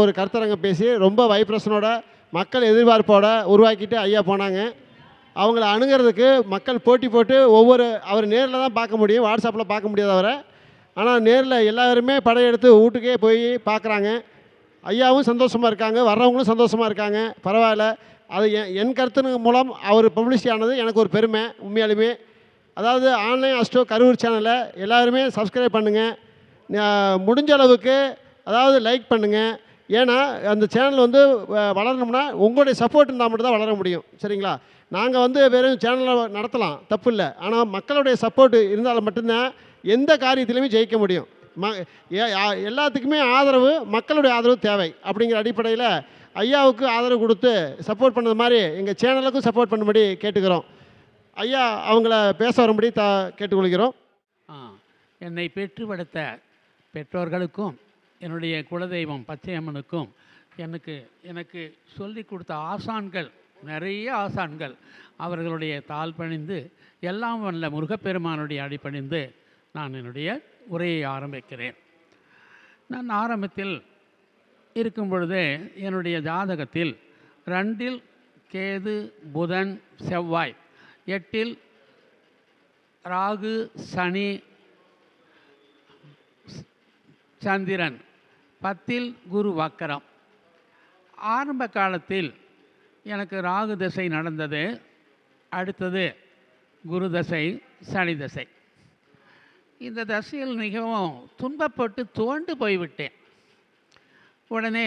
ஒரு கருத்தரங்கம் பேசி ரொம்ப வைப்ரஷனோட மக்கள் எதிர்பார்ப்போட உருவாக்கிட்டு ஐயா போனாங்க. அவங்கள அணுகிறதுக்கு மக்கள் போட்டி போட்டு ஒவ்வொரு அவர் நேரில் தான் பார்க்க முடியும் வாட்ஸ்அப்பில் பார்க்க முடியாது அவரை. ஆனால் நேரில் எல்லாருமே படையெடுத்து வீட்டுக்கே போய் பார்க்குறாங்க. ஐயாவும் சந்தோஷமாக இருக்காங்க வர்றவங்களும் சந்தோஷமாக இருக்காங்க பரவாயில்ல. அது என் என் கருத்தின் மூலம் அவர் பப்ளிஷ் ஆனது எனக்கு ஒரு பெருமை உண்மையாலுமே. அதாவது ஆன்லைன் அஸ்டோ கரூர் சேனலை எல்லாருமே சப்ஸ்கிரைப் பண்ணுங்கள் முடிஞ்ச அளவுக்கு அதாவது லைக் பண்ணுங்கள் ஏன்னா அந்த சேனல் வந்து வளரணும்னா உங்களுடைய சப்போர்ட் இருந்தால் மட்டும் தான் வளர முடியும். சரிங்களா? நாங்கள் வந்து வெறும் சேனலை நடத்தலாம். தப்பு இல்லை. ஆனால் மக்களுடைய சப்போர்ட் இருந்தால் மட்டும்தான் எந்த காரியத்திலையுமே ஜெயிக்க முடியும். ம ஏ- யா- எல்லாத்துக்குமே ஆதரவு மக்களுடைய ஆதரவு தேவை. அப்படிங்கிற அடிப்படையில் ஐயாவுக்கு ஆதரவு கொடுத்து சப்போர்ட் பண்ணது மாதிரி எங்கள் சேனலுக்கும் சப்போர்ட் பண்ணும்படி கேட்டுக்கிறோம். ஐயா அவங்கள பேச வரும்படி த கேட்டுக்கொள்கிறோம். என்னை பெற்று வளர்த்த பெற்றோர்களுக்கும் என்னுடைய குலதெய்வம் பச்சையம்மனுக்கும் எனக்கு எனக்கு சொல்லி கொடுத்த ஆசான்கள் நிறைய ஆசான்கள் அவர்களுடைய தாழ் பணிந்து எல்லாம் வல்ல முருகப்பெருமானுடைய அடிப்பணிந்து நான் என்னுடைய உரையை ஆரம்பிக்கிறேன். நான் ஆரம்பத்தில் இருக்கும் பொழுது என்னுடைய ஜாதகத்தில் ரெண்டில் கேது புதன் செவ்வாய் எட்டில் ராகு சனி சந்திரன் பத்தில் குரு வக்கரம். ஆரம்ப காலத்தில் எனக்கு ராகு தசை நடந்தது அடுத்தது குரு தசை சனி தசை. இந்த தசையில் மிகவும் துன்பப்பட்டு தோண்டு போய்விட்டேன். உடனே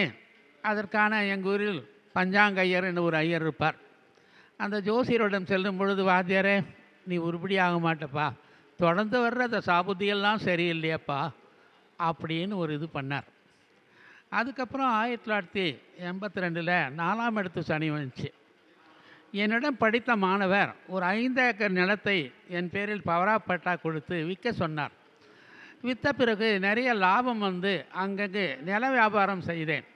அதற்கான எங்கள் ஊரில் பஞ்சாங்க ஐயர் என்று ஒரு ஐயர் இருப்பார். அந்த ஜோசியரிடம் செல்லும் பொழுது வாத்தியாரே நீ உருப்படி ஆக மாட்டப்பா. தொடர்ந்து வர்ற அந்த சாபுத்தியெல்லாம் சரியில்லையப்பா. அப்படின்னு ஒரு இது பண்ணார். அதுக்கப்புறம் ஆயிரத்தி தொள்ளாயிரத்தி எண்பத்தி ரெண்டில் நாலாம் இடத்து சனி வந்துச்சு. என்னிடம் படித்த மாணவர் ஒரு ஐந்து ஏக்கர் நிலத்தை என் பேரில் பவரா பட்டா கொடுத்து விற்க சொன்னார். விற்ற பிறகு நிறைய லாபம் வந்து அங்கங்கே நில வியாபாரம் செய்தேன்.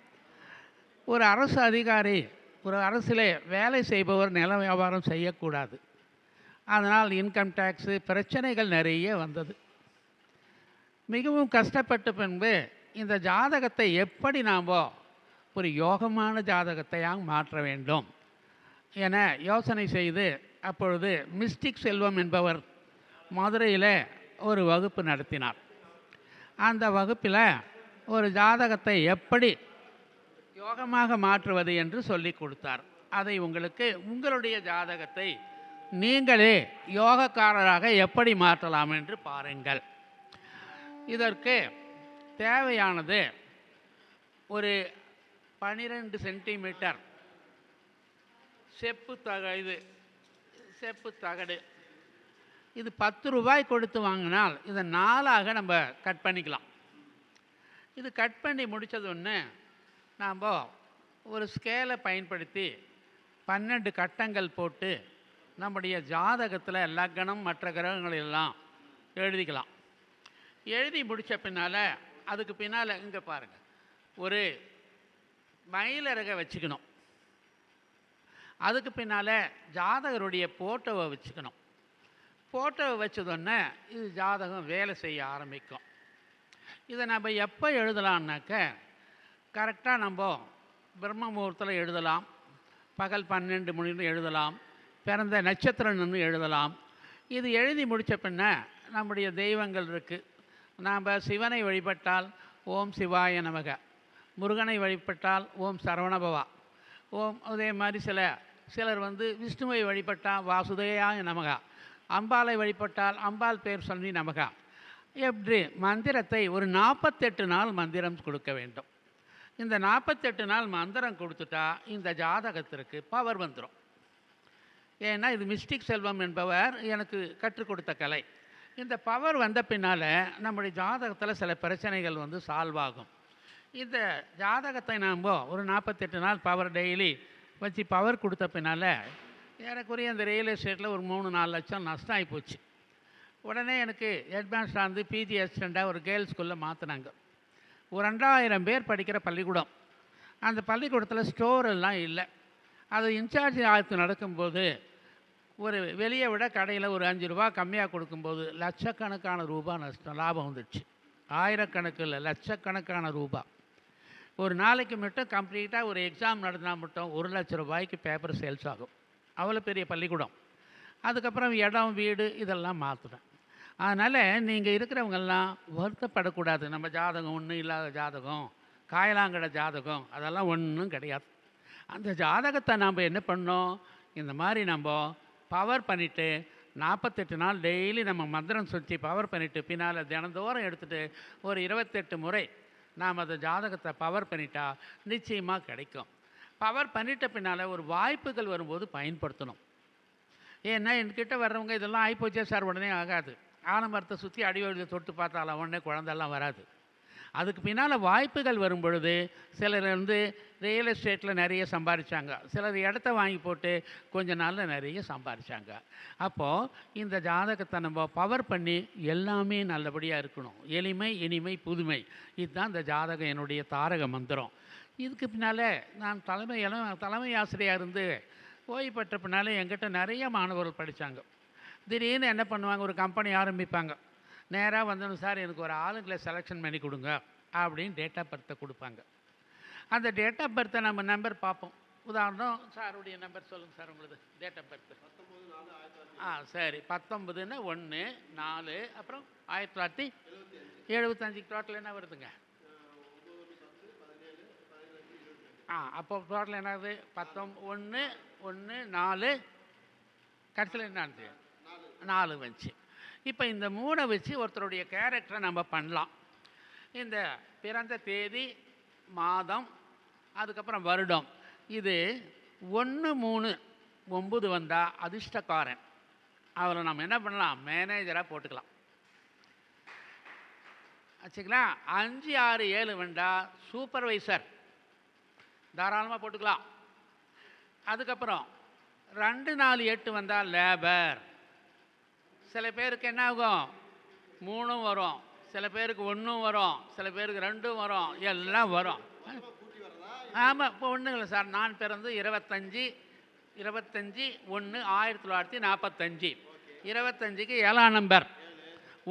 ஒரு அரசு அதிகாரி ஒரு அரசில் வேலை செய்பவர் நில வியாபாரம் செய்யக்கூடாது. அதனால் இன்கம் டேக்ஸு பிரச்சனைகள் நிறைய வந்தது. மிகவும் கஷ்டப்பட்ட பின்பு இந்த ஜாதகத்தை எப்படி நாம் ஒரு யோகமான ஜாதகத்தையாக மாற்ற வேண்டும் என யோசனை செய்து அப்பொழுது மிஸ்டிக் செல்வம் என்பவர் மதுரையில் ஒரு வகுப்பு நடத்தினார். அந்த வகுப்பில் ஒரு ஜாதகத்தை எப்படி யோகமாக மாற்றுவது என்று சொல்லி கொடுத்தார். அதை உங்களுக்கு உங்களுடைய ஜாதகத்தை நீங்களே யோகக்காரராக எப்படி மாற்றலாம் என்று பாருங்கள். இதற்கு தேவையானது ஒரு பனிரெண்டு சென்டிமீட்டர். செப்பு தக இது செப்பு தகடு. இது பத்து ரூபாய் கொடுத்து வாங்கினால் இதை நாலாக நம்ம கட் பண்ணிக்கலாம். இது கட் பண்ணி முடித்ததொன்று நாம் ஒரு ஸ்கேலை பயன்படுத்தி பன்னெண்டு கட்டங்கள் போட்டு நம்முடைய ஜாதகத்தில் லக்னம் மற்ற கிரகங்களெல்லாம் எழுதிக்கலாம். எழுதி முடித்த பின்னால் அதுக்கு பின்னால் இங்கே பாருங்கள் ஒரு மயிலரகை வச்சுக்கணும். அதுக்கு பின்னால் ஜாதகருடைய ஃபோட்டோவை வச்சுக்கணும். ஃபோட்டோவை வச்சதொன்னே இது ஜாதகம் வேலை செய்ய ஆரம்பிக்கும். இதை நம்ம எப்போ எழுதலாம்னாக்க கரெக்டாக நம்ம பிரம்ம முகூர்த்தத்தில் எழுதலாம். பகல் பன்னெண்டு மணின்னு எழுதலாம். பிறந்த நட்சத்திரம்னு எழுதலாம். இது எழுதி முடித்த பின்ன நம்முடைய தெய்வங்கள் இருக்குது நாம் சிவனை வழிபட்டால் ஓம் சிவாய நமக. முருகனை வழிபட்டால் ஓம் சரவணபவா. ஓம் அதே மாதிரி சில சிலர் வந்து விஷ்ணுவை வழிபட்டால் வாசுதேயாய நமகா. அம்பாளை வழிபட்டால் அம்பாள் பேர் சொல்லி நமகா. எப்படி மந்திரத்தை ஒரு நாற்பத்தெட்டு நாள் மந்திரம் கொடுக்க வேண்டும். இந்த நாற்பத்தெட்டு நாள் மந்திரம் கொடுத்துட்டா இந்த ஜாதகத்திற்கு பவர் வந்துடும் ஏன்னா இது மிஸ்டிக் செல்வம் என்பவர் எனக்கு கற்றுக் கொடுத்த கலை. இந்த பவர் வந்த பின்னால் நம்முடைய ஜாதகத்தில் சில பிரச்சனைகள் வந்து சால்வ் ஆகும். இந்த ஜாதகத்தை நாம் ஒரு நாற்பத்தெட்டு நாள் பவர் டெய்லி வச்சு பவர் கொடுத்த பின்னால் ஏறக்குறைய அந்த ரியல் எஸ்டேட்டில் ஒரு மூணு நாலு லட்சம் நஷ்டம் ஆகி போச்சு. உடனே எனக்கு ஹெட்மாஸ்டர் வந்து பிஜி அசிஸ்டண்ட்டாக ஒரு கேர்ள்ஸ் ஸ்கூலில் மாற்றினாங்க ஒரு ரெண்டாயிரம் பேர் படிக்கிற பள்ளிக்கூடம். அந்த பள்ளிக்கூடத்தில் ஸ்டோர் எல்லாம் இல்லை. அது இன்சார்ஜ் ஆய்வு நடக்கும்போது ஒரு வெளியே விட கடையில் ஒரு அஞ்சு ரூபா கம்மியாக கொடுக்கும்போது லட்சக்கணக்கான ரூபா நஷ்டம் லாபம் வந்துடுச்சு. ஆயிரக்கணக்கில் லட்சக்கணக்கான ரூபா. ஒரு நாளைக்கு மட்டும் கம்ப்ளீட்டாக ஒரு எக்ஸாம் நடந்தால் மட்டும் ஒரு லட்ச ரூபாய்க்கு பேப்பர் சேல்ஸ் ஆகும். அவ்வளோ பெரிய பள்ளிக்கூடம். அதுக்கப்புறம் இடம் வீடு இதெல்லாம் மாற்றுறேன் அதனால் நீங்கள் இருக்கிறவங்கெல்லாம் வருத்தப்படக்கூடாது. நம்ம ஜாதகம் ஒன்றும் இல்லாத ஜாதகம் காயலாங்கட ஜாதகம் அதெல்லாம் ஒன்றும் கிடையாது. அந்த ஜாதகத்தை நாம் என்ன பண்ணோம்? இந்த மாதிரி நம்ம பவர் பண்ணிவிட்டு நாற்பத்தெட்டு நாள் டெய்லி நம்ம மந்திரம் சுற்றி பவர் பண்ணிவிட்டு பின்னால் தினந்தோறும் எடுத்துகிட்டு ஒரு இருபத்தெட்டு முறை நாம் அந்த ஜாதகத்தை பவர் பண்ணிட்டா நிச்சயமாக கிடைக்கும். பவர் பண்ணிட்ட பின்னால் ஒரு வாய்ப்புகள் வரும்போது பயன்படுத்தணும். ஏன்னா என்கிட்ட வர்றவங்க இதெல்லாம் ஆகிப்போச்சே சார் உடனே ஆகாது. ஆலமரத்தை சுற்றி அடிவழுதை தொட்டு பார்த்தாலும் உடனே குழந்தெல்லாம் வராது. அதுக்கு பின்னால் வாய்ப்புகள் வரும் பொழுது சிலர் வந்து ரியல் எஸ்டேட்டில் நிறைய சம்பாதிச்சாங்க சிலர் இடத்த வாங்கி போட்டு கொஞ்ச நாளில் நிறைய சம்பாதிச்சாங்க அப்போது இந்த ஜாதகத்தை நம்ம பவர் பண்ணி எல்லாமே நல்லபடியாக இருக்கணும். எளிமை இனிமை புதுமை. இதுதான் இந்த ஜாதகம் என்னுடைய தாரக மந்திரம். இதுக்கு பின்னால் நான் தலைமை தலைமை ஆசிரியராக இருந்து ஓய்வு பெற்ற பின்னால் என்கிட்ட நிறைய மாணவர்கள் படித்தாங்க திடீர்னு என்ன பண்ணுவாங்க? ஒரு கம்பெனி ஆரம்பிப்பாங்க. நேராக வந்தோம் சார் எனக்கு ஒரு ஆளுங்களை செலெக்ஷன் பண்ணி கொடுங்க அப்படின்னு டேட் ஆஃப் பர்த்தை கொடுப்பாங்க. அந்த டேட் ஆஃப் பர்த்தை நம்ம நம்பர் பார்ப்போம். உதாரணம் சாருடைய நம்பர் சொல்லுங்கள் சார் உங்களுக்கு டேட் ஆஃப் பர்த் ஆ சரி. பத்தொம்பதுன்னு ஒன்று நாலு அப்புறம் ஆயிரத்தி தொள்ளாயிரத்தி எழுபத்தஞ்சு டோட்டல் என்ன வருதுங்க? ஆ அப்போ டோட்டல் என்னது? பத்தொம் ஒன்று ஒன்று நாலு. கடைசியில் என்னது நாலு வந்துச்சு. இப்போ இந்த மூணை வச்சு ஒருத்தருடைய கேரக்டரை நம்ம பண்ணலாம். இந்த பிறந்த தேதி மாதம் அதுக்கப்புறம் வருடம். இது ஒன்று மூணு ஒம்பது வந்தால் அதிர்ஷ்டக்காரன். அவரை நம்ம என்ன பண்ணலாம்? மேனேஜராக போட்டுக்கலாம். வச்சுக்கலாம் அஞ்சு ஆறு ஏழு வந்தால் சூப்பர்வைசர் தாராளமாக போட்டுக்கலாம். அதுக்கப்புறம் ரெண்டு நாலு எட்டு வந்தால் லேபர் சில பேருக்கு என்ன ஆகும்? மூணும் வரும். சில பேருக்கு ஒன்றும் வரும். சில பேருக்கு ரெண்டும் வரும். எல்லாம் வரும். ஆமாம் இப்போ ஒன்றும் இல்லை சார். நான் பிறந்து இருபத்தஞ்சி இருபத்தஞ்சி ஒன்று ஆயிரத்தி தொள்ளாயிரத்தி நாற்பத்தஞ்சு இருபத்தஞ்சிக்கு ஏழாம் நம்பர்.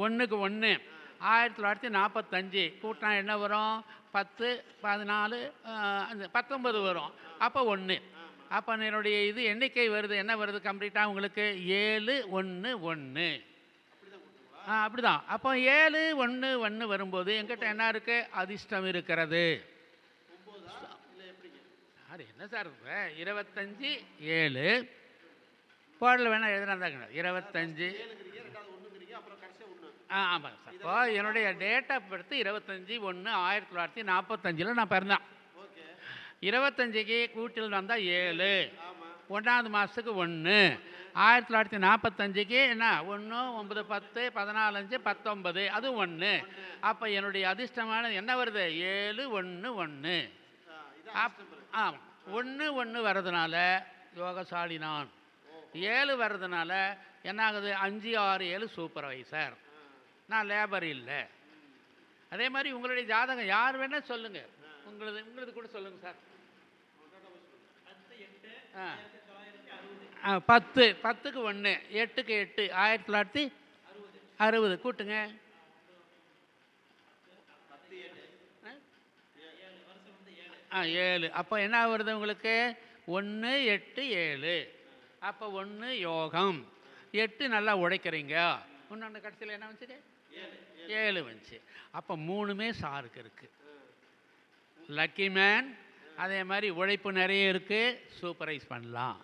ஒன்றுக்கு ஒன்று ஆயிரத்தி தொள்ளாயிரத்தி நாற்பத்தஞ்சு கூட்டினா என்ன வரும்? பத்து பதினாலு அந்த பத்தொன்பது வரும். அப்போ ஒன்று அப்போ என்னுடைய இது எண்ணிக்கை வருது. என்ன வருது? கம்ப்ளீட்டாக உங்களுக்கு ஏழு ஒன்று ஒன்று ஆ அப்படிதான். அப்போ ஏழு ஒன்று ஒன்று வரும்போது எங்கிட்ட என்ன இருக்குது அதிர்ஷ்டம் இருக்கிறது. அது என்ன சார் இருபத்தஞ்சி ஏழு. பாடல் வேணால் எழுதுனா இருபத்தஞ்சி. ஆ ஆமாம் சார். இப்போ என்னுடைய டேட் ஆஃப் பர்த் இருபத்தஞ்சி ஒன்று ஆயிரத்தி தொள்ளாயிரத்தி நாற்பத்தஞ்சில் நான் பிறந்தேன். இருபத்தஞ்சிக்கு கூட்டில் வந்தால் ஏழு. ஒன்றாவது மாதத்துக்கு ஒன்று ஆயிரத்தி தொள்ளாயிரத்தி நாற்பத்தஞ்சுக்கு என்ன? ஒன்று ஒன்பது பத்து பதினாலஞ்சு பத்தொன்பது. அது ஒன்று அப்போ என்னுடைய அதிர்ஷ்டமான என்ன வருது? ஏழு ஒன்று ஒன்று ஆமாம் ஒன்று ஒன்று வர்றதுனால யோகசாலி நான் ஏழு வர்றதுனால என்ன ஆகுது அஞ்சு ஆறு ஏழு சூப்பர்வைசர் நான் லேபர் இல்லை. அதே மாதிரி உங்களுடைய ஜாதகம் யார் வேணால் சொல்லுங்கள் உங்களது உங்களது கூட சொல்லுங்கள் சார். பத்து பத்துக்கு ஒன்று எட்டுக்கு எட்டு ஆயிரத்தி தொள்ளாயிரத்தி அறுபது. கூட்டுங்க. ஆ ஏழு. அப்போ என்ன வருது உங்களுக்கு? ஒன்று எட்டு ஏழு. அப்போ ஒன்று யோகம். எட்டு நல்லா உழைக்கிறீங்க இன்னொன்று கடைசியில் என்ன வந்துச்சு? ஏழு வந்துச்சு. அப்போ மூணுமே சாருக்கு இருக்குது லக்கி மேன் அதே மாதிரி உழைப்பு நிறைய இருக்குது சூப்பரைஸ் பண்ணலாம்.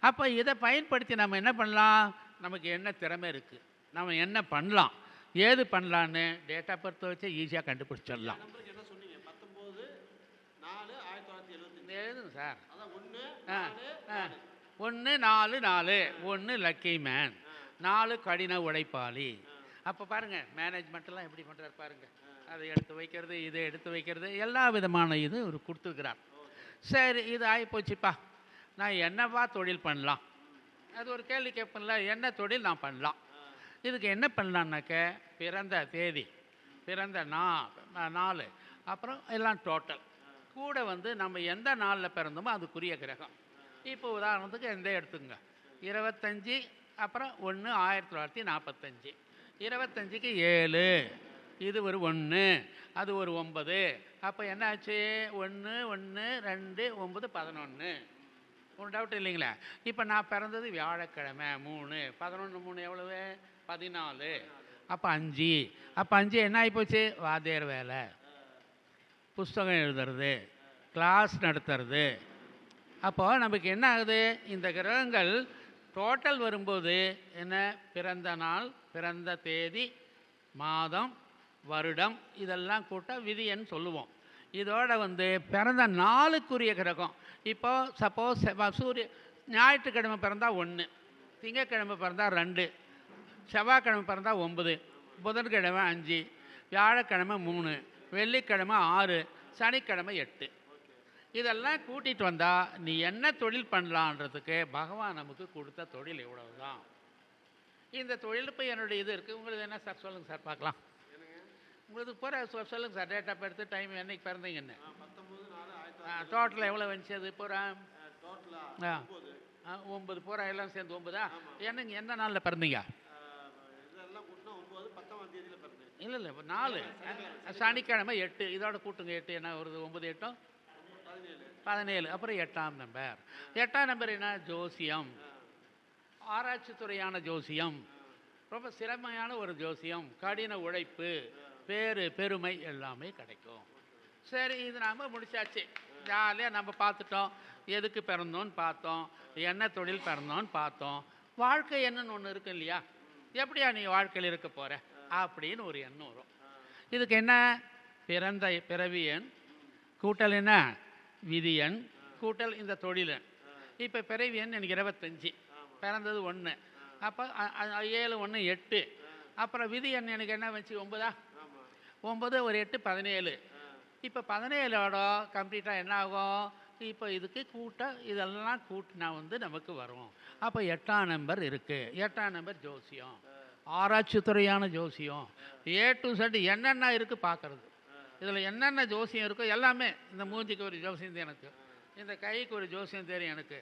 அப்போ இதை பயன்படுத்தி நம்ம என்ன பண்ணலாம்? நமக்கு என்ன திறமை இருக்குது நம்ம என்ன பண்ணலாம்? ஏது பண்ணலான்னு டேட்டா பர்த்தை வச்சு ஈஸியாக கண்டுபிடிச்சிடலாம். சார்? ஆ ஆ. ஒன்று நாலு நாலு. ஒன்று லக்கி மேன் நாலு கடின உழைப்பாளி. அப்போ பாருங்கள் மேனேஜ்மெண்ட்டெல்லாம் எப்படி பண்ணுறாரு பாருங்கள் அதை எடுத்து வைக்கிறது இதை எடுத்து வைக்கிறது எல்லா விதமான இது அவர் கொடுத்துருக்கிறார். சரி இது ஆகிப்போச்சுப்பா நான் என்னவா தொழில் பண்ணலாம்? அது ஒரு கேள்வி கேட்பேன்ல என்ன தொழில் நான் பண்ணலாம்? இதுக்கு என்ன பண்ணலான்னாக்க பிறந்த தேதி பிறந்த நா நா- நாள் அப்புறம் எல்லாம் டோட்டல் கூட வந்து நம்ம எந்த நாளில் பிறந்தோமோ அதுக்குரிய கிரகம். இப்போ உதாரணத்துக்கு எந்த எடுத்துங்க? இருபத்தஞ்சி அப்புறம் ஒன்று ஆயிரத்தி தொள்ளாயிரத்தி நாற்பத்தஞ்சு இருபத்தஞ்சிக்கு ஏழு. இது ஒரு ஒன்று அது ஒரு ஒன்பது. அப்போ என்னாச்சு? ஒன்று ஒன்று ரெண்டு ஒம்பது பதினொன்று ஒரு டவுட் இல்லைங்களா? இப்போ நான் பிறந்தது வியாழக்கிழமை மூணு. பதினொன்று மூணு எவ்வளவு? பதினாலு. அப்போ அஞ்சு. அப்போ அஞ்சு என்ன ஆகிப்போச்சு வாத்தியார் வேலை. புஸ்தகம் எழுதுறது கிளாஸ் நடத்துறது. அப்போது நமக்கு என்ன ஆகுது? இந்த கிரகங்கள் டோட்டல் வரும்போது என்ன? பிறந்த நாள் பிறந்த தேதி மாதம் வருடம் இதெல்லாம் கூட்ட விதின்னு சொல்லுவோம். இதோட வந்து பிறந்த நாளுக்குரிய கிரகம். இப்போ சப்போஸ் சூரிய ஞாயிற்றுக்கிழமை பிறந்தா ஒன்று திங்கட்கிழமை பிறந்தா ரெண்டு செவ்வாய்க்கிழமை பிறந்தா ஒம்பது புதன்கிழமை அஞ்சு வியாழக்கிழமை மூணு வெள்ளிக்கிழமை ஆறு சனிக்கிழமை எட்டு. இதெல்லாம் கூட்டிகிட்டு வந்தால் நீ என்ன தொழில் பண்ணலான்றதுக்கு பகவான் நமக்கு கொடுத்த தொழில் இவ்வளவு தான் இந்த தொழில் இப்போ என்னுடைய இது இருக்குது உங்களுக்கு என்ன சார் சொல்லுங்கள் சார் பார்க்கலாம். உங்களுக்கு சொ சொல்லுங்கள் sir date of birth time என்னைக்கு பிறந்தீங்க என்ன டோட்டல் எவ்வளோ வந்துச்சு அது பூரா ஆ ஆ, ஒன்பது பூரா எல்லாம் சேர்ந்து ஒன்பதா என்னங்க எந்த நாளில் பிறந்தீங்க? இல்லை இல்லை நாலு. சனிக்கிழமை எட்டு. இதோட கூட்டுங்க எட்டு என்ன வருது ஒன்பது எட்டும் பதினேழு. அப்புறம் எட்டாம் நம்பர். எட்டாம் நம்பர் என்ன? ஜோசியம். ஆராய்ச்சி துறையான ஜோசியம். ரொம்ப சிறமையான ஒரு ஜோசியம். கடின உழைப்பு. பேரு பெருமை எல்லாமே கிடைக்கும். சரி இது நாம் முடிச்சாச்சு. ஜாலியாக நம்ம பார்த்துட்டோம். எதுக்கு பிறந்தோன்னு பார்த்தோம். என்ன தொழில் பிறந்தோன்னு பார்த்தோம். வாழ்க்கை என்னன்னு ஒன்று இருக்கு இல்லையா? எப்படியா நீ வாழ்க்கையில் இருக்க போகிற அப்படின்னு ஒரு எண்ணம் வரும். இதுக்கு என்ன? பிறந்த பிறவியன் கூட்டல் என்ன? விதியன் கூட்டல் இந்த தொழிலன் இப்போ பிறவியன் எனக்கு இருபத்தஞ்சி. பிறந்தது ஒன்று அப்போ ஏழு ஒன்று எட்டு. அப்புறம் விதி எனக்கு என்ன வச்சு? ஒன்பதா? ஒம்பது ஒரு எட்டு பதினேழு. இப்போ பதினேழோட கம்ப்ளீட்டாக என்ன ஆகும் இப்போ இதுக்கு கூட்ட இதெல்லாம் கூட்டினா வந்து நமக்கு வரும். அப்போ எட்டாம் நம்பர் இருக்குது எட்டாம் நம்பர் ஜோசியம். ஆராய்ச்சி துறையான ஜோசியம். ஏ டு செட் என்னென்ன இருக்குது பார்க்குறது இதில் என்னென்ன ஜோசியம் இருக்கோ எல்லாமே இந்த மூஞ்சிக்கு ஒரு ஜோசியம் தெரியும் எனக்கு. இந்த கைக்கு ஒரு ஜோசியம் தெரியும் எனக்கு.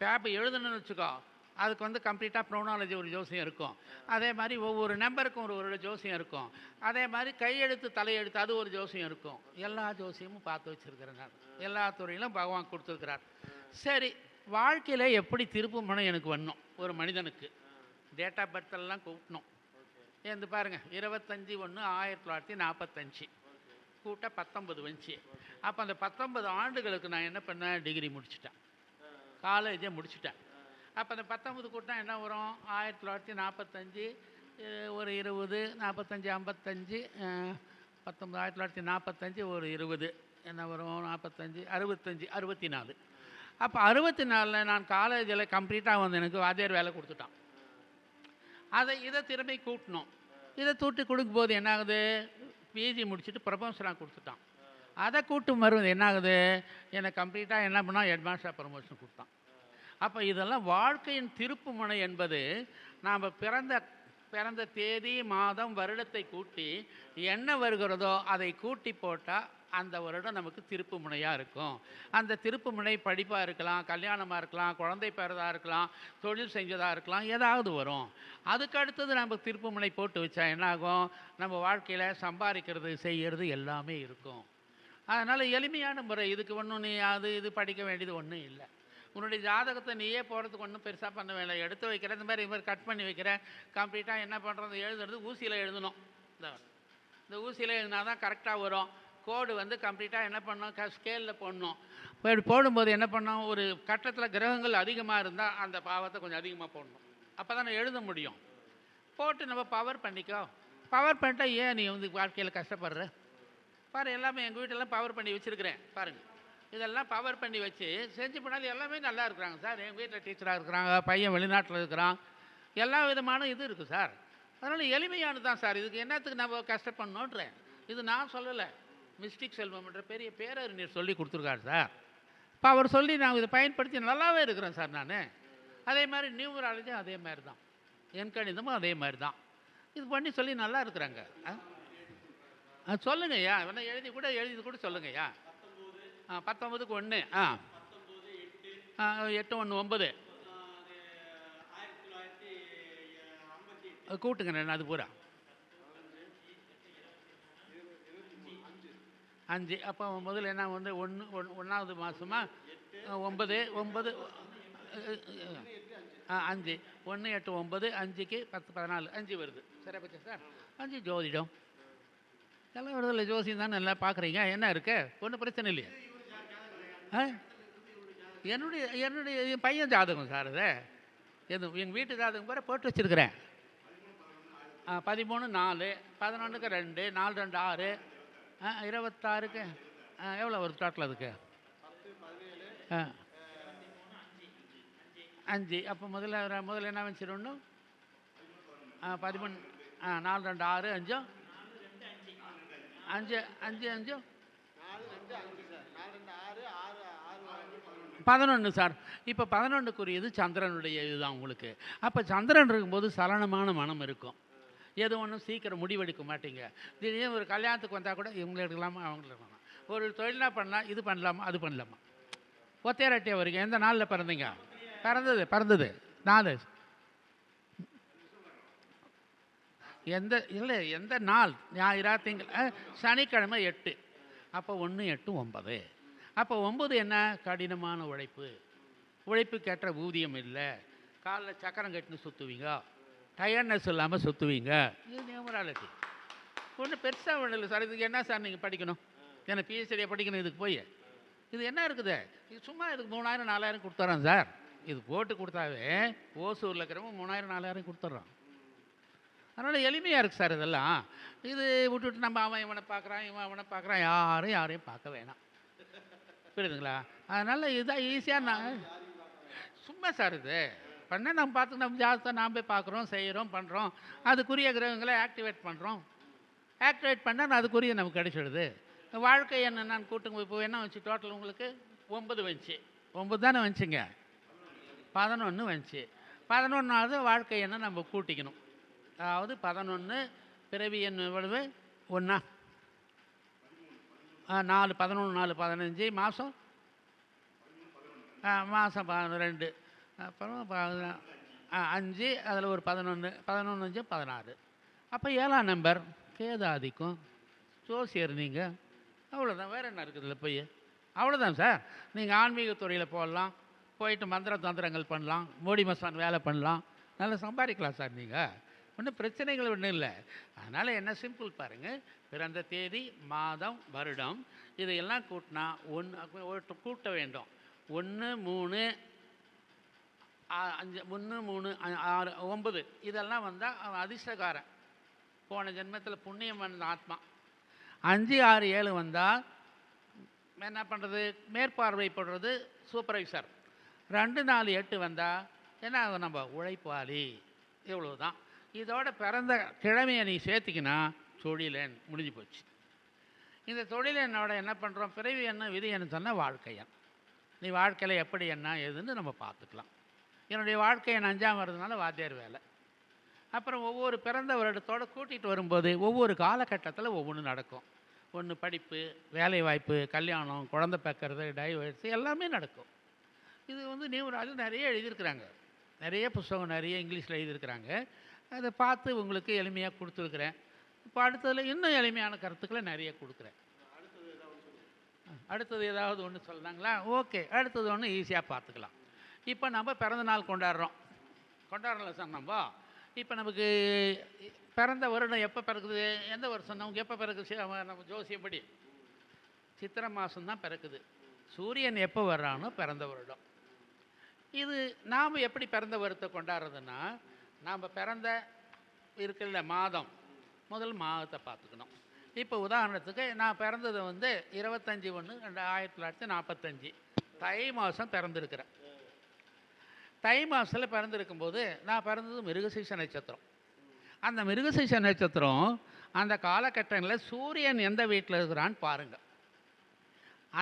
பேப்பர் எழுதணும்னு வச்சுக்கோ அதுக்கு வந்து கம்ப்ளீட்டாக ப்ரோனாலஜி ஒரு ஜோசியம் இருக்கும். அதே மாதிரி ஒவ்வொரு நம்பருக்கும் ஒரு ஒரு ஜோசியம் இருக்கும். அதே மாதிரி கையெழுத்து தலையெழுத்து அது ஒரு ஜோசியம் இருக்கும். எல்லா ஜோசியமும் பார்த்து வச்சுருக்கிறேன் நான் எல்லா துறையிலும் பகவான் கொடுத்துருக்கிறார். சரி வாழ்க்கையில் எப்படி திருப்பு மனம் எனக்கு வரணும்? ஒரு மனிதனுக்கு. டேட் ஆஃப் பர்த்தெல்லாம் கூட்டணும். ஏந்து பாருங்கள் இருபத்தஞ்சி ஒன்று ஆயிரத்தி தொள்ளாயிரத்தி நாற்பத்தஞ்சு கூட்ட பத்தொன்பது வந்துச்சு. அப்போ அந்த பத்தொன்பது ஆண்டுகளுக்கு நான் என்ன பண்ணேன்? டிகிரி முடிச்சிட்டேன். காலேஜை முடிச்சிட்டேன். அப்போ அந்த பத்தொம்பது கூட்டம் என்ன வரும்? ஆயிரத்தி தொள்ளாயிரத்தி நாற்பத்தஞ்சு ஒரு இருபது நாற்பத்தஞ்சு ஐம்பத்தஞ்சு பத்தொம்பது ஆயிரத்தி தொள்ளாயிரத்தி நாற்பத்தஞ்சு ஒரு இருபது. என்ன வரும்? நாற்பத்தஞ்சு அறுபத்தஞ்சு அறுபத்தி நாலு அப்போ அறுபத்தி நாலில் நான் காலேஜில் கம்ப்ளீட்டாக வந்து எனக்கு வாத்தியார் வேலை கொடுத்துட்டான். அதை இதை திறமை கூட்டணும். இதை தூட்டி கொடுக்கும்போது என்ன ஆகுது பிஜி முடிச்சுட்டு ப்ரமோஷனாக கொடுத்துட்டான். அதை கூட்டும் வருவது என்ன ஆகுது கம்ப்ளீட்டாக என்ன பண்ணால் ஹெட்மாஸ்டர் ப்ரொமோஷன் கொடுத்தான். அப்போ இதெல்லாம் வாழ்க்கையின் திருப்புமுனை என்பது நாம் பிறந்த பிறந்த தேதி மாதம் வருடத்தை கூட்டி என்ன வருகிறதோ அதை கூட்டி போட்டால் அந்த வருடம் நமக்கு திருப்பு முனையாக இருக்கும். அந்த திருப்பு முனை படிப்பாக இருக்கலாம் கல்யாணமாக இருக்கலாம் குழந்தை பிறதாக இருக்கலாம் தொழில் செஞ்சதாக இருக்கலாம் ஏதாவது வரும். அதுக்கு அடுத்தது நம்ம திருப்பு முனை போட்டு வச்சா என்ன ஆகும் நம்ம வாழ்க்கையில் சம்பாதிக்கிறது செய்கிறது எல்லாமே இருக்கும். அதனால் எளிமையான முறை இதுக்கு ஒன்றும் நீ அது இது படிக்க வேண்டியது ஒன்றும் இல்லை. உன்னுடைய ஜாதகத்தை நீயே போகிறதுக்கு ஒன்றும் பெருசாக பண்ண வேலை எடுத்து வைக்கிற இந்த மாதிரி இது மாதிரி கட் பண்ணி வைக்கிற கம்ப்ளீட்டாக என்ன பண்ணுறது எழுதுறது. ஊசியில் எழுதணும். இந்த இந்த ஊசியில் எழுதினா தான் கரெக்டாக வரும். கோடு வந்து கம்ப்ளீட்டாக என்ன பண்ணணும்? க ஸ்கேலில் போடணும். இப்படி போடும்போது என்ன பண்ணோம் ஒரு கட்டத்தில் கிரகங்கள் அதிகமாக இருந்தால் அந்த பாவத்தை கொஞ்சம் அதிகமாக போடணும். அப்போ தான் எழுத முடியும். போட்டு நம்ம பவர் பண்ணிக்கோ. பவர் பண்ணிட்டா ஏன் நீ வந்து வாழ்க்கையில் கஷ்டப்படுற? பாரு எல்லாமே எங்கள் வீட்டெல்லாம் பவர் பண்ணி வச்சுருக்கிறேன். பாருங்கள் இதெல்லாம் பவர் பண்ணி வச்சு செஞ்சு பண்ணாது எல்லாமே நல்லா இருக்கிறாங்க சார். எங்கள் வீட்டில் டீச்சராக இருக்கிறாங்க பையன் வெளிநாட்டில் இருக்கிறான். எல்லா விதமான இது இருக்குது சார். அதனால் எளிமையானது தான் சார். இதுக்கு என்னத்துக்கு நம்ம கஷ்டப்படணுன்றேன். இது நான் சொல்லலை. மிஸ்டிக் செல்வம்ன்ற பெரிய பேரறிஞர் சொல்லி கொடுத்துருக்காரு சார். இப்போ அவர் சொல்லி நான் இதை பயன்படுத்தி நல்லாவே இருக்கிறேன் சார் நான். அதே மாதிரி நியூமராலஜியும் அதே மாதிரி தான். என் கணிதமும் அதே மாதிரி தான். இது பண்ணி சொல்லி நல்லா இருக்கிறாங்க. ஆ? ஆ சொல்லுங்கய்யா. வேணா எழுதி கூட எழுதி கூட சொல்லுங்கய்யா. ஆ பத்தொம்பதுக்கு ஒன்று ஆ. ஆ எட்டு ஒன்று ஒம்பது கூட்டுங்க நான் அது பூரா. அஞ்சு. அப்போ முதல்ல என்ன வந்து ஒன்று ஒன் ஒன்றாவது மாதமா ஒன்பது ஒன்பது ஆ அஞ்சு. ஒன்று எட்டு ஒன்பது அஞ்சுக்கு பத்து பதினாலு. அஞ்சு வருது. சரியா போச்சா சார்? அஞ்சு ஜோதிடம். எல்லாம் வருதில்ல ஜோசியம் தான் நல்லா பார்க்குறீங்க என்ன இருக்கு? ஒன்றும் பிரச்சனை இல்லையா. என்னுடைய என்னுடைய என் பையன் ஜாதகம் சார் அது. எது எங்கள் வீட்டு ஜாதகம் பேர போட்டு வச்சுருக்கிறேன். ஆ பதிமூணு நாலு பதினொன்றுக்கு ரெண்டு நாலு ரெண்டு ஆறு இருபத்தாறுக்கு ஆ எவ்வளோ ஒரு டோட்டல் அதுக்கு? ஆ. அஞ்சு அப்போ முதல்ல முதல்ல என்ன வச்சிடணும் பதிமூணு ஆ நாலு ரெண்டு ஆறு அஞ்சும் அஞ்சு அஞ்சு அஞ்சும் பதினொன்று சார். இப்போ பதினொன்றுக்குரியது சந்திரனுடைய இதுதான் உங்களுக்கு. அப்போ சந்திரன் இருக்கும்போது சலனமான மனம் இருக்கும். எது ஒன்றும் சீக்கிரம் முடிவெடுக்க மாட்டீங்க. திடீர்னு ஒரு கல்யாணத்துக்கு வந்தால் கூட இவங்களை எடுக்கலாமா அவங்கள எடுக்கலாமா. ஒரு தொழிலாக பண்ணலாம் இது பண்ணலாமா அது பண்ணலாமா? ஒத்தையரட்டியா வரைக்கும் எந்த நாளில் பிறந்தீங்க? பிறந்தது பிறந்தது. நாலு. எந்த இல்லை எந்த நாள்? ஞாயிறா திங்கள் சனிக்கிழமை எட்டு. அப்போ ஒன்று எட்டு ஒன்பது. அப்போ ஒம்பது என்ன? கடினமான உழைப்பு. உழைப்புக்கேற்ற ஊதியம் இல்லை. காலில் சக்கரம் கட்டின்னு சுற்றுவீங்க டயர்னஸ் இல்லாமல் சுற்றுவீங்க இது நியூமராலிட்டி ஒன்றும் பெருசாக ஒன்றும் இல்லை சார். இதுக்கு என்ன சார் நீங்கள் படிக்கணும்? என்ன பிஹெச்டியை படிக்கணும் இதுக்கு போய்? இது என்ன இருக்குது? இது சும்மா இதுக்கு மூணாயிரம் நாலாயிரம் கொடுத்துட்றோம் சார். இது போட்டு கொடுத்தாவே ஓசூரில் இருக்கிறவங்க மூணாயிரம் நாலாயிரம் கொடுத்துட்றோம் அதனால் எளிமையாக இருக்குது சார் இதெல்லாம். இது விட்டுவிட்டு நம்ம அவன் இவனை பார்க்குறான் இவன் அவனை பார்க்குறான். யாரும் யாரையும் பார்க்க வேணாம். புரியுதுங்களா? அதனால் இதான் ஈஸியாக நான் சும்மா சார் இது. பண்ண நம்ம பார்த்து நம்ம ஜாதகத்தை நாம் போய் பார்க்குறோம் செய்கிறோம் பண்ணுறோம் அதுக்குரிய கிரகங்களை ஆக்டிவேட் பண்ணுறோம் ஆக்டிவேட் பண்ணால் அதுக்குரிய நமக்கு கிடைச்சிடுது. வாழ்க்கை என்ன நான் கூட்டுங்க. இப்போ என்ன வந்துச்சு டோட்டல் உங்களுக்கு? ஒம்பது வந்துச்சு. ஒம்பது தானே வந்துச்சுங்க? பதினொன்று வந்துச்சு. பதினொன்றாவது வாழ்க்கை என்ன? நம்ம கூட்டிக்கணும். அதாவது பதினொன்று பிறவி எண் எவ்வளவு? ஒன்றா நாலு பதினொன்று நாலு பதினஞ்சு. மாதம் மாதம் பதினெண்டு அப்புறம் அஞ்சு அதில் ஒரு பதினொன்று பதினொன்று அஞ்சு பதினாறு. அப்போ ஏழாம் நம்பர். கேதாதிக்கும். ஜோசியர் நீங்கள் அவ்வளோதான் வேறு என்ன இருக்குது இல்லை போய்? அவ்வளோதான் சார். நீங்கள் ஆன்மீக துறையில் போடலாம். போயிட்டு மந்திர தந்திரங்கள் பண்ணலாம். மோடி மசான் வேலை பண்ணலாம். நல்லா சம்பாதிக்கலாம் சார் நீங்கள் ஒன்றும் பிரச்சனைகள் ஒன்றும் இல்லை. அதனால் என்ன சிம்பிள் பாருங்கள் பிறந்த தேதி மாதம் வருடம் இதையெல்லாம் கூட்டினா ஒன்று கூட்ட வேண்டும். ஒன்று மூணு அஞ்சு ஒன்று மூணு ஆறு ஒம்பது இதெல்லாம் வந்தால் அவன் போன ஜென்மத்தில் புண்ணியம் வந்த ஆத்மா. அஞ்சு ஆறு ஏழு வந்தால் என்ன பண்ணுறது மேற்பார்வைப்படுறது சூப்பர்வைசர் ரெண்டு நாலு எட்டு வந்தால் என்ன ஆகும்? நம்ம உழைப்பாளி. இவ்வளோ தான் இதோட பிறந்த கிழமையை நீ சேர்த்திக்கினா தொழிலன் முடிஞ்சு போச்சு. இந்த தொழிலனோட என்ன பண்ணுறோம் பிறவி என்ன விதி என்ன சொன்னால் வாழ்க்கையன் நீ வாழ்க்கையில் எப்படி என்ன ஏதுன்னு நம்ம பார்த்துக்கலாம். என்னுடைய வாழ்க்கை என் அஞ்சாம் வருதுனால வாத்தியார் வேலை. அப்புறம் ஒவ்வொரு பிறந்த வருடத்தோடு கூட்டிகிட்டு வரும்போது ஒவ்வொரு காலகட்டத்தில் ஒவ்வொன்று நடக்கும். ஒன்று படிப்பு வேலைவாய்ப்பு கல்யாணம் குழந்தை பார்க்கறது டைவர்ஸ் எல்லாமே நடக்கும். இது வந்து நியூமராஜ் நிறைய எழுதியிருக்கிறாங்க. நிறைய புஸ்தகம் நிறைய இங்கிலீஷில் எழுதியிருக்கிறாங்க. அதை பார்த்து உங்களுக்கு எளிமையாக கொடுத்துருக்குறேன். இப்போ அடுத்ததில் இன்னும் எளிமையான கருத்துக்களை நிறைய கொடுக்குறேன். அடுத்தது ஏதாவது ஒன்று சொல்கிறாங்களா ஓகே. அடுத்தது ஒன்று ஈஸியாக பார்த்துக்கலாம். இப்போ நம்ம பிறந்த நாள் கொண்டாடுறோம். கொண்டாடுறோம்ல சார் நம்ம? இப்போ நமக்கு பிறந்த வருடம் எப்போ பிறக்குது? எந்த வருஷம்? நமக்கு எப்போ பிறக்குது? அவன் நம்ம ஜோசியப்படி சித்திரை மாதம் தான் பிறக்குது. சூரியன் எப்போ வர்றானோ பிறந்த வருடம். இது நாம் எப்படி பிறந்த வருடத்தை கொண்டாடுறதுன்னா நாம் பிறந்த இருக்கிற மாதம் முதல் மாதத்தை பார்த்துக்கணும். இப்போ உதாரணத்துக்கு நான் பிறந்தது வந்து இருபத்தஞ்சி ஒன்று ரெண்டு ஆயிரத்தி தொள்ளாயிரத்தி நாற்பத்தஞ்சு தை மாதம் பிறந்திருக்கிறேன். தை மாதத்தில் பிறந்திருக்கும்போது நான் பிறந்தது மிருகசீச நட்சத்திரம். அந்த மிருகசீச நட்சத்திரம் அந்த காலகட்டங்களில் சூரியன் எந்த வீட்டில் இருக்கிறான்னு பாருங்கள்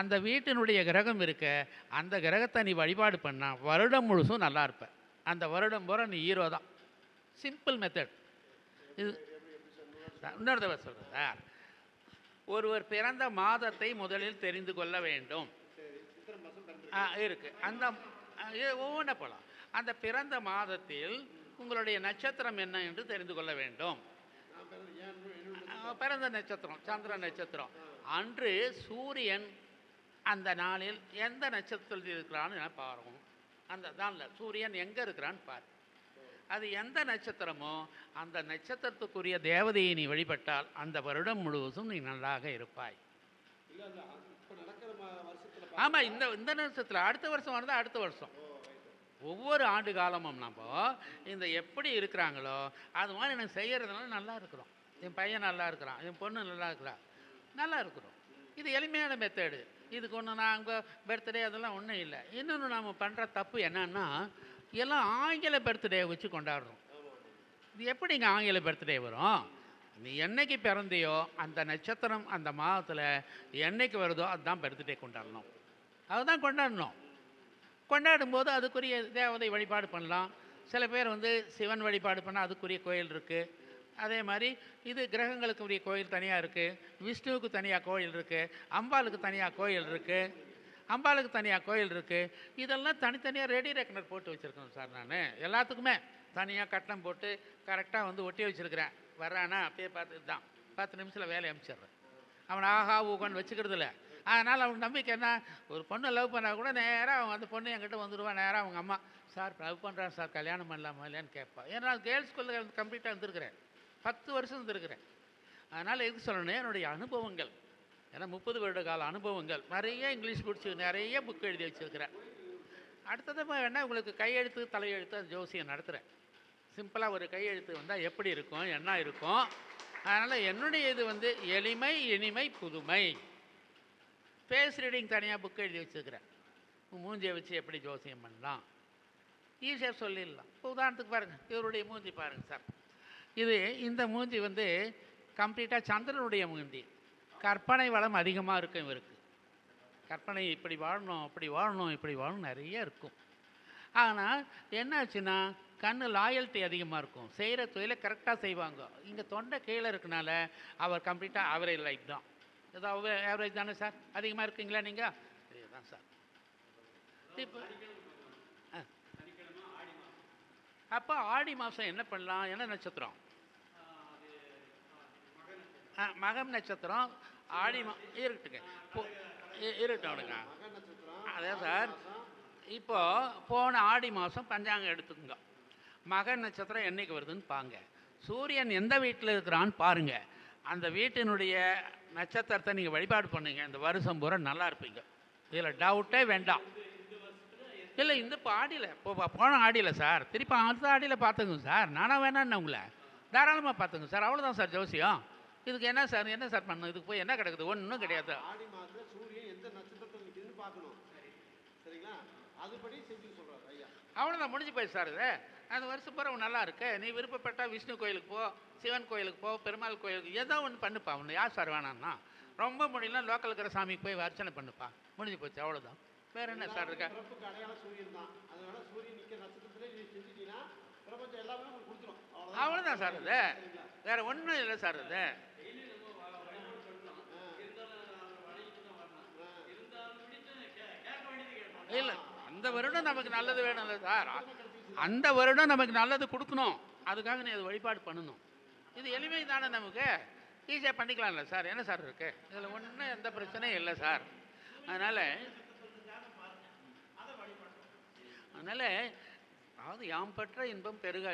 அந்த வீட்டினுடைய கிரகம் இருக்க அந்த கிரகத்தை நீ வழிபாடு பண்ணால் வருடம் முழுசும் நல்லா இருப்பேன் அந்த வருடம் பூரா நீ ஹீரோ தான் சிம்பிள் மெத்தட் இது இன்னொரு தடவை சொல்கிறேன் சார். ஒருவர் பிறந்த மாதத்தை முதலில் தெரிந்து கொள்ள வேண்டும். ஆ இருக்கு. அந்த ஒவ்வொன்றா போகலாம் அந்த பிறந்த மாதத்தில் உங்களுடைய நட்சத்திரம் என்ன என்று தெரிந்து கொள்ள வேண்டும். பிறந்த நட்சத்திரம் சந்திர நட்சத்திரம். அன்று சூரியன் அந்த நாளில் எந்த நட்சத்திரத்தில் இருக்கிறான்னு என பாருங்க. அந்த நாளில் சூரியன் எங்கே இருக்கிறான்னு பாரு அது எந்த நட்சத்திரமோ அந்த நட்சத்திரத்துக்குரிய தேவதையை நீ வழிபட்டால் அந்த வருடம் முழுவதும் நீ நல்லாக இருப்பாய். ஆமாம் இந்த இந்த நட்சத்திரம் அடுத்த வருஷம் வந்தால் அடுத்த வருஷம். ஒவ்வொரு ஆண்டு காலமும் நம்ம இந்த எப்படி இருக்கிறாங்களோ அது மாதிரி எனக்கு செய்கிறதுனால நல்லா இருக்கிறோம். என் பையன் நல்லா இருக்கிறான் என் பொண்ணு நல்லா இருக்கிறா. நல்லா இருக்கிறோம். இது எளிமையான மெத்தேடு இதுக்கு ஒன்று நாங்கள் பர்த்டே அதெல்லாம் ஒன்றும் இல்லை. இன்னொன்று நாம் பண்ணுற தப்பு என்னன்னா எல்லாம் ஆங்கில பர்த்டே வச்சு கொண்டாடுறோம். இது எப்படிங்க ஆங்கில பர்த்டே வரும்? நீ என்னைக்கு பிறந்தியோ அந்த நட்சத்திரம் அந்த மாதத்தில் என்னைக்கு வருதோ அதுதான் பர்த்டே கொண்டாடணும். அதுதான் கொண்டாடணும். கொண்டாடும் போது அதுக்குரிய தேவதை வழிபாடு பண்ணலாம். சில பேர் வந்து சிவன் வழிபாடு பண்ணால் அதுக்குரிய கோயில் இருக்குது அதே மாதிரி இது கிரகங்களுக்குரிய கோயில் தனியாக இருக்குது விஷ்ணுவுக்கு தனியாக கோயில் இருக்குது அம்பாளுக்கு தனியாக கோயில் இருக்குது அம்பாளுக்கு தனியாக கோயில் இருக்குது இதெல்லாம் தனித்தனியாக ரெடி ரெக்கனர் போட்டு வச்சுருக்கேன் சார் நான். எல்லாத்துக்குமே தனியாக கட்டணம் போட்டு கரெக்டாக வந்து ஒட்டி வச்சுருக்கிறேன். வர்றானா அப்படியே பார்த்துட்டு தான். பத்து நிமிஷத்தில் வேலையை அனுப்பிச்சிடுறேன் அவன் ஆஹா ஊகன்னு வச்சுக்கிறது இல்லை. அதனால் அவனுக்கு நம்பிக்கை என்ன? ஒரு பொண்ணை லவ் பண்ணால் கூட நேராக அவன் அந்த பொண்ணு என்கிட்ட வந்துடுவான் நேராக அவங்க அம்மா சார் லவ் பண்ணுறான் சார். கல்யாணம் பண்ணலாமா இல்லையான்னு கேட்பான் ஏன்னா கேர்ள்ஸ் ஸ்கூலில் கம்ப்ளீட்டாக இருந்திருக்கிறேன். பத்து வருஷம் இருந்திருக்கிறேன். அதனால் எதுக்கு சொல்லணும்? என்னுடைய அனுபவங்கள். ஏன்னா முப்பது வருட கால அனுபவங்கள். நிறைய இங்கிலீஷ் முடிச்சு நிறைய புக் எழுதி வச்சுருக்கிறேன். அடுத்தது வேணால் உங்களுக்கு கையெழுத்து தலையெழுத்து அந்த ஜோசியம் நடத்துகிறேன் சிம்பிளாக ஒரு கையெழுத்து வந்தால் எப்படி இருக்கும் என்ன இருக்கும்? அதனால் என்னுடைய இது வந்து எளிமை இனிமை புதுமை. ஃபேஸ் ரீடிங் தனியாக புக் எழுதி வச்சுருக்கிறேன். மூஞ்சியை வச்சு எப்படி ஜோசியம் பண்ணலாம்? ஈஸியாக சொல்லிடலாம். இப்போ உதாரணத்துக்கு பாருங்கள் இவருடைய மூஞ்சி பாருங்கள் சார். இது இந்த மூஞ்சி வந்து கம்ப்ளீட்டாக சந்திரனுடைய மூஞ்சி. கற்பனை வளம் அதிகமாக இருக்கும் இவருக்கு. கற்பனை இப்படி வாழணும் அப்படி வாழணும் இப்படி வாழணும் நிறைய இருக்கும். ஆனால் என்னாச்சுன்னா கண்ணு லாயல்ட்டி அதிகமாக இருக்கும். செய்கிற தொழிலை கரெக்டாக செய்வாங்க. இங்கே தொண்டை கீழே இருக்கனால அவர் கம்ப்ளீட்டாக ஆவரேஜ் லைஃப் தான். ஏதோ ஆவரேஜ் தானே சார் அதிகமாக இருக்கீங்களா நீங்கள் இதுதான் சார் இப்போ அப்போ ஆடி மாதம் என்ன பண்ணலாம்? என்ன நட்சத்திரம்? மகம் நட்சத்திரம். ஆடி மா இருக்கட்டுங்க போ இருக்கட்டும் அவனுங்க அதே சார் இப்போ போன ஆடி மாதம் பஞ்சாங்கம் எடுத்துக்கோங்க. மகன் நட்சத்திரம் என்னைக்கு வருதுன்னு பாங்க சூரியன் எந்த வீட்டில் இருக்கிறான்னு பாருங்க. அந்த வீட்டினுடைய நட்சத்திரத்தை நீங்கள் வழிபாடு பண்ணுங்க. இந்த வருஷம் பூரா நல்லா இருப்பீங்க. இதில் டவுட்டே வேண்டாம். இல்லை இந்த இப்போ ஆடியில் இப்போ போ- போன ஆடியில் சார். திருப்பி அடுத்த ஆடியில் பார்த்துங்க சார். நானாக வேணான்னு உங்களை. தாராளமாக பார்த்துங்க சார். அவ்வளோதான் சார் ஜோசியம். இதுக்கு என்ன சார் என்ன சார் பண்ணணும்? இதுக்கு போய் என்ன கிடக்குது? ஒன்றும் கிடையாது. ஆடி மாதத்துல சூரியன் எந்த நட்சத்திரத்தில் நிற்குதுன்னு பார்க்கணும். சரிங்களா? அதுபடி செஞ்சு சொல்றாரு ஐயா. அவ்வளோதான் முடிஞ்சு போய் சார் இது. அந்த வருஷம் பூரா நல்லா இருக்கு. நீ விருப்பப்பட்டா விஷ்ணு கோயிலுக்கு போ சிவன் கோயிலுக்கு போ பெருமாள் கோயிலுக்கு ஏதோ ஒன்று பண்ணுப்பா. ஒன்று யார் சார் வேணாம்னா ரொம்ப முடியல லோக்கல் இருக்கிற சாமிக்கு போய் அர்ச்சனை பண்ணுப்பா. முடிஞ்சு போச்சு அவ்வளோதான் வேற என்ன சார் இருக்கா? அவ்வளோதான் சார் இது. வேற ஒன்றும் இல்லை சார் இது. இல்லை அந்த வருடம் நமக்கு நல்லது வேணும்ல சார். அந்த வருடம் நமக்கு நல்லது கொடுக்கணும். அதுக்காக நீ அது வழிபாடு பண்ணணும். இது எளிமை தானே நமக்கு. ஈஸியாக பண்ணிக்கலாம்ல சார். என்ன சார் இருக்கு? இதில் ஒன்றும் எந்த பிரச்சனையும் இல்லை சார். அதனால் அதனால் அதாவது யாம் பெற்ற இன்பம் பெருக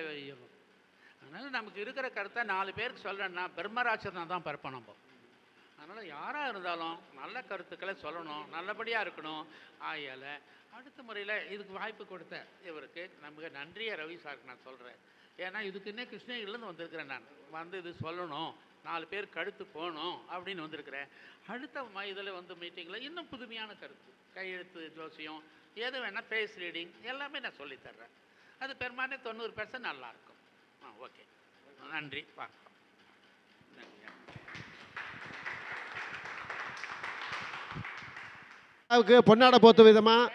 அதனால் நமக்கு இருக்கிற கருத்தை நாலு பேருக்கு சொல்கிறேன்னா பிரம்மராட்சனா தான் பிறப்போம் நம்ம. அதனால் யாராக இருந்தாலும் நல்ல கருத்துக்களை சொல்லணும் நல்லபடியாக இருக்கணும். ஆகையால் அடுத்த முறையில் இதுக்கு வாய்ப்பு கொடுத்த இவருக்கு நமக்கு நன்றியை ரவி சாருக்கு நான் சொல்கிறேன் ஏன்னா இதுக்குன்னே கிருஷ்ணகிரிலேருந்து வந்திருக்கிறேன் நான். வந்து இது சொல்லணும் நாலு பேர் கழுத்து போகணும் அப்படின்னு வந்திருக்கிறேன். அடுத்த இதில் வந்து மீட்டிங்கில் இன்னும் புதுமையான கருத்து. கையெழுத்து ஜோசியம் எது வேணால் ஃபேஸ் ரீடிங் எல்லாமே நான் சொல்லித்தர்றேன் அது பெரும்பான்மை தொண்ணூறு பர்சன்ட் நல்லாயிருக்கும். ஆ ஓகே நன்றி வணக்கம். நன்றி. அவருக்கு பொன்னாடை போத்த விதமாக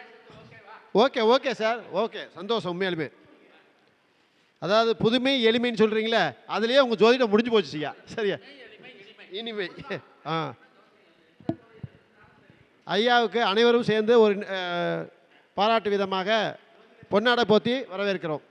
ஓகே ஓகே சார். ஓகே சந்தோஷம் உண்மையாலுமே. அதாவது புதுமை எளிமைன்னு சொல்கிறீங்களே அதுலேயே உங்கள் ஜோதிடம் முடிஞ்சு போச்சு ஐயா. சரியா? இனிமை ஆ. ஐயாவுக்கு அனைவரும் சேர்ந்து ஒரு பாராட்டு விதமாக பொன்னாடை போத்தி வரவேற்கிறோம்.